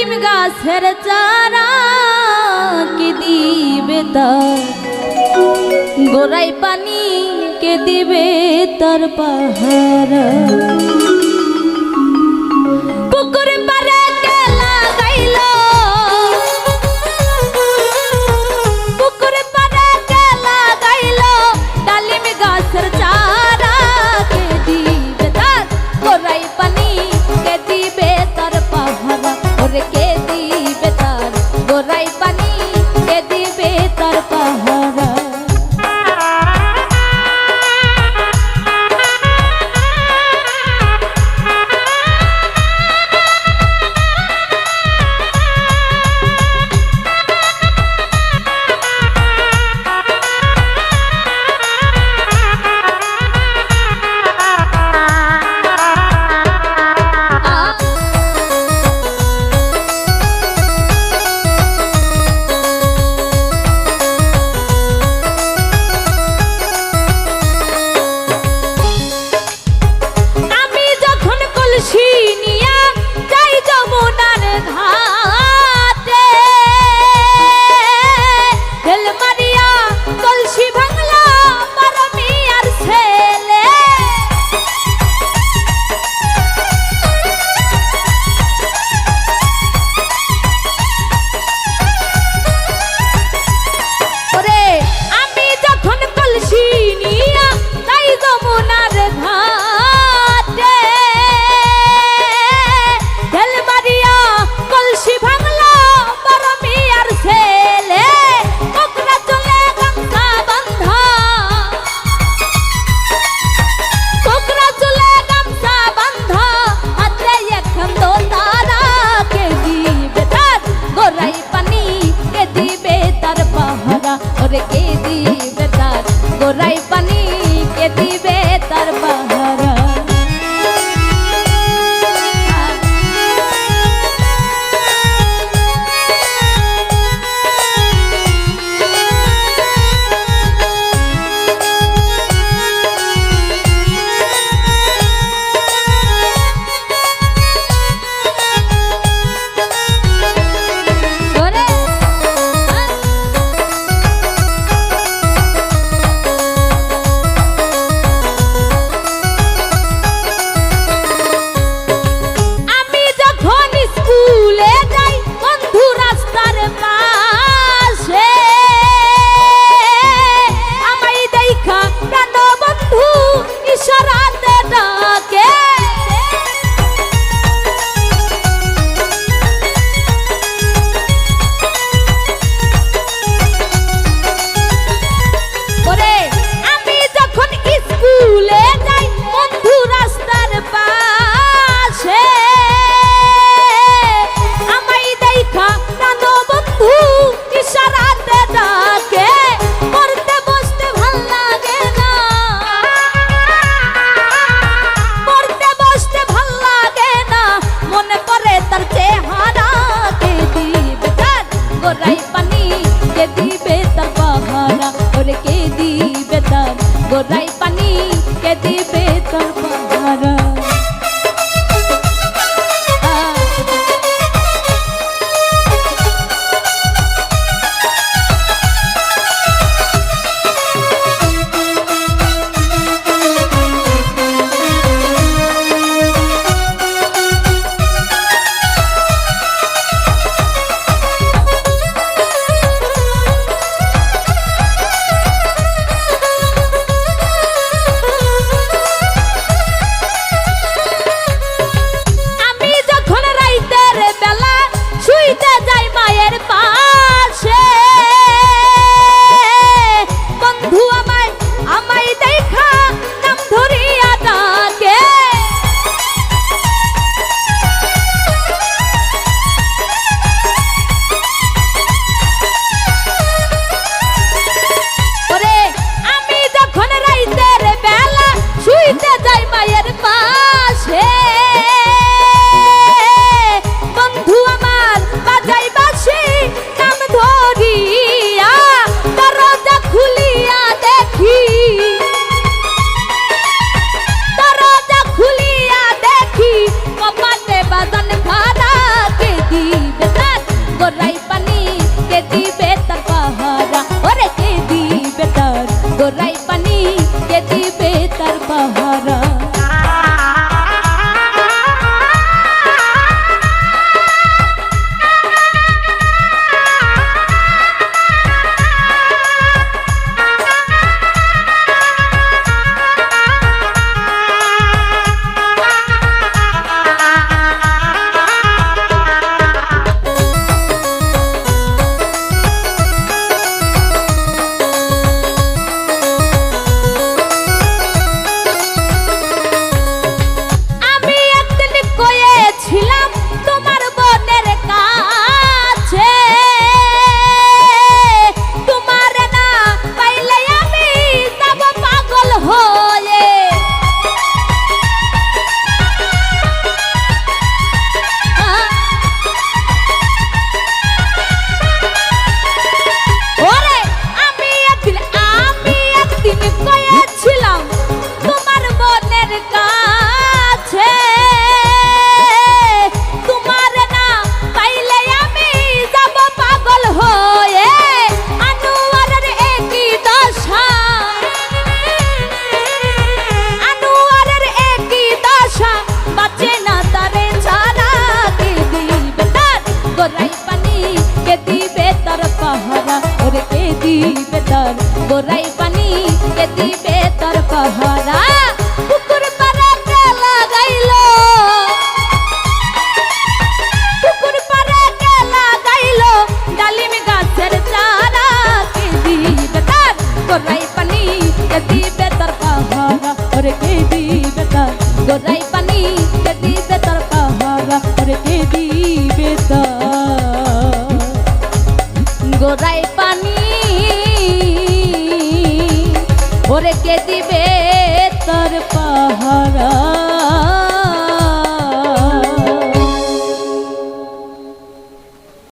নিম গাছের চারা কে দিবে তার? গোড়াই পানি কে দিবে তার পাহারা? পানি কে দিবে তার পাহাড় right দিবে তার গোরাই পানি কে দিবে তার পাহারা। পুকুর পাড়ে কে লাগাইলো পুকুর পাড়ে কে লাগাইলো ডালিম গাছের চারা কে দিবে তার গোরাই পানি কে দিবে তার পাহারা গোরাই কে দিবে তোর পাহারা।